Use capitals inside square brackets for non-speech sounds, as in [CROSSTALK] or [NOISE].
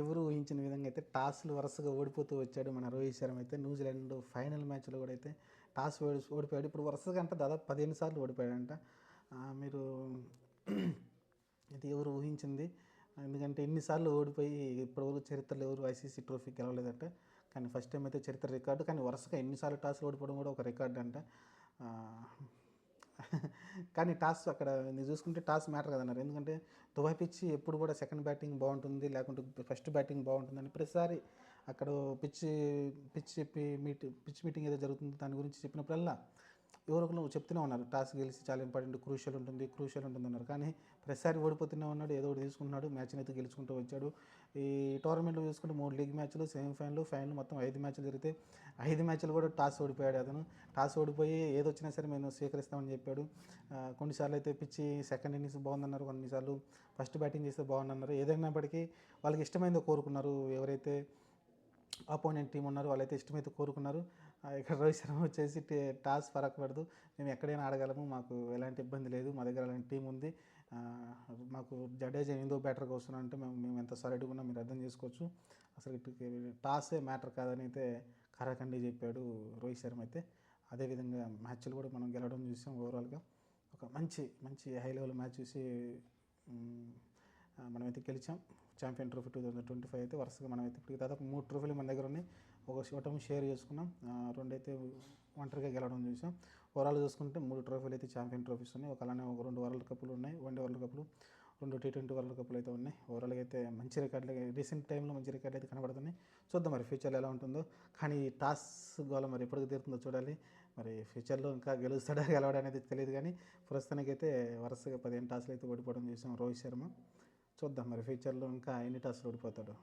ఎవరు ఊహించిన విధంగా అయితే టాస్లు వరుసగా ఓడిపోతూ వచ్చాడు మన రోహిత్ శర్మ అయితే. న్యూజిలాండ్ ఫైనల్ మ్యాచ్లో కూడా అయితే టాస్ ఓడి ఓడిపోయాడు. ఇప్పుడు వరుసగా అంటే దాదాపు పదిహేను సార్లు ఓడిపోయాడంట. మీరు [CLEARS THROAT] ఇది ఎవరు ఊహించింది? ఎందుకంటే ఎన్నిసార్లు ఓడిపోయి ఇప్పటివరకు చరిత్రలో ఎవరు ఐసీసీ ట్రోఫీ గెలవలేదంట. కానీ ఫస్ట్ టైం అయితే చరిత్ర రికార్డు. కానీ వరుసగా ఎన్నిసార్లు టాస్లు ఓడిపోవడం కూడా ఒక రికార్డు అంట. కానీ టాస్ అక్కడ నేను చూసుకుంటే టాస్ మ్యాటర్ కదన్నారు. ఎందుకంటే దుబాయ్ పిచ్ ఎప్పుడు కూడా సెకండ్ బ్యాటింగ్ బాగుంటుంది లేకుంటే ఫస్ట్ బ్యాటింగ్ బాగుంటుందని ప్రతిసారి అక్కడ పిచ్ పిచ్ చెప్పి మీట్ పిచ్ మీటింగ్ ఏదో జరుగుతుందో దాని గురించి చెప్పినప్పుడల్లా ఎవరో ఒకరు చెప్తూనే ఉన్నారు. టాస్ గెలిచి చాలా ఇంపార్టెంట్ క్రూషియల్ ఉంటుంది క్రూషియల్ ఉంటుంది అన్నారు. కానీ ప్రతిసారి ఓడిపోతూనే ఉన్నాడు ఏదో ఒకటి తీసుకుంటున్నాడు మ్యాచ్ని అయితే గెలుచుకుంటూ వచ్చాడు. ఈ టోర్నమెంట్లో చూసుకుంటే మూడు లీగ్ మ్యాచ్లు సెమీఫైనల్ ఫైనల్ మొత్తం ఐదు మ్యాచ్లు జరిగితే ఐదు మ్యాచ్లు కూడా టాస్ ఓడిపోయాడు అతను. టాస్ ఓడిపోయి ఏదొచ్చినా సరే మేము స్వీకరిస్తామని చెప్పాడు. కొన్నిసార్లు అయితే పిచ్చి సెకండ్ ఇన్నింగ్స్ బాగుందన్నారు కొన్నిసార్లు ఫస్ట్ బ్యాటింగ్ చేస్తే బాగుందన్నారు. ఏదైనప్పటికీ వాళ్ళకి ఇష్టమైందో కోరుకున్నారు ఎవరైతే అపోనెంట్ టీం ఉన్నారు వాళ్ళైతే ఇష్టమైతే కోరుకున్నారు. ఇక్కడ రోహిత్ శర్మ వచ్చేసి టే- టాస్ ఫరక్ మేము ఎక్కడైనా ఆడగలము మాకు ఎలాంటి ఇబ్బంది లేదు మా దగ్గర అలాంటి టీం ఉంది. మాకు జడేజా ఏందో బ్యాటర్గా వస్తున్నా అంటే మేము మేము ఎంత సాలిడ్గా ఉన్నా మీరు అర్థం చేసుకోవచ్చు. అసలు టాసే మ్యాటర్ కాదని అయితే కరాఖండి చెప్పాడు రోహిత్ శర్మ అయితే. అదేవిధంగా మ్యాచ్లు కూడా మనం గెలవడం చూసాం ఓవరాల్గా ఒక మంచి మంచి హై లెవెల్ మ్యాచ్ చూసి మనమైతే గెలిచాం. Champion trophy two thousand twenty five అయితే వరుసగా మనమైతే ఇప్పుడు దాదాపు మూడు ట్రోఫీలు మన దగ్గర ఉన్నాయి. ఒక షోటం షేర్ చేసుకున్నాం. రెండైతే ఒంటరిగా గెలవడం చూసాం. ఓవరాల్ చూసుకుంటే మూడు ట్రోఫీలు అయితే ఛాంపియన్ ట్రోఫీస్ ఉన్నాయి. ఒక అలానే ఒక రెండు వరల్డ్ కప్లు ఉన్నాయి. వన్డే వరల్డ్ కప్లు రెండు టీ ట్వంటీ వరల్డ్ కప్లు అయితే ఉన్నాయి. ఓవరాల్గా అయితే మంచి రికార్డులు రీసెంట్ టైంలో మంచి రికార్డులు అయితే కనబడుతున్నాయి. చూద్దాం మరి ఫ్యూచర్లో ఎలా ఉంటుందో. కానీ టాస్ గోల మరి ఎప్పటికి తీరుతుందో చూడాలి. మరి ఫ్యూచర్లో ఇంకా గెలుస్తాడా గెలవడా అనేది తెలియదు కానీ ప్రస్తుతానికైతే వరుసగా పదిహేను టాస్లు అయితే ఓడిపోవడం చూసాం రోహిత్ శర్మ. చూద్దాం మరి ఫ్యూచర్లో ఇంకా ఎన్ని టాస్లు ఓడిపోతాడు